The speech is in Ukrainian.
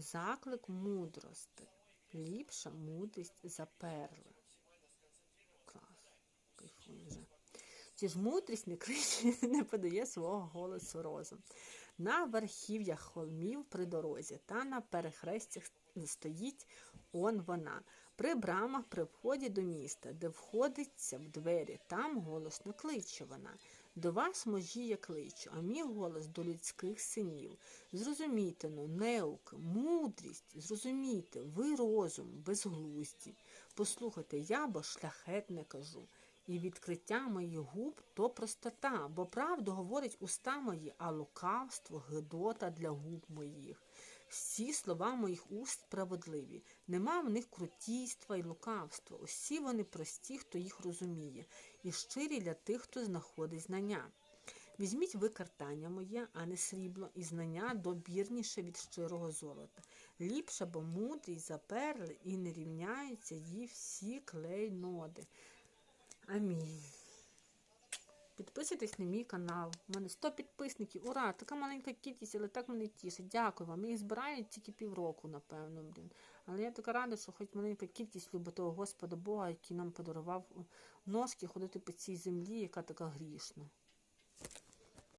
Заклик мудрости. Ліпша мудрість за перли. Клас. Кайфую вже. Чи ж мудрість не кричить, не подає свого голосу розум. На верхів'ях холмів при дорозі та на перехрестях стоїть он вона. При брамах при вході до міста, де входиться в двері, там голосно кличе вона. До вас можі я кличу, а мій голос до людських синів. Зрозумійте ну, неуки, мудрість, зрозумійте, ви розум, безглузді. Послухайте, я бо шляхетне кажу. І відкриття моїх губ то простота, бо правду говорить уста мої, а лукавство гидота для губ моїх. Всі слова моїх уст справедливі, нема в них крутійства і лукавства. Усі вони прості, хто їх розуміє, і щирі для тих, хто знаходить знання. Візьміть ви картання моє, а не срібло, і знання добірніше від щирого золота. Ліпше, бо мудрість за перли, і не рівняються їй всі клейноди. Амінь. Підписуйтесь на мій канал. У мене 100 підписників. Ура! Така маленька кількість, але так мене тішить. Дякую вам. Їх збирають тільки півроку, напевно, блін. Але я така рада, що хоч маленька кількість любить Господа Бога, який нам подарував ножки ходити по цій землі, яка така грішна.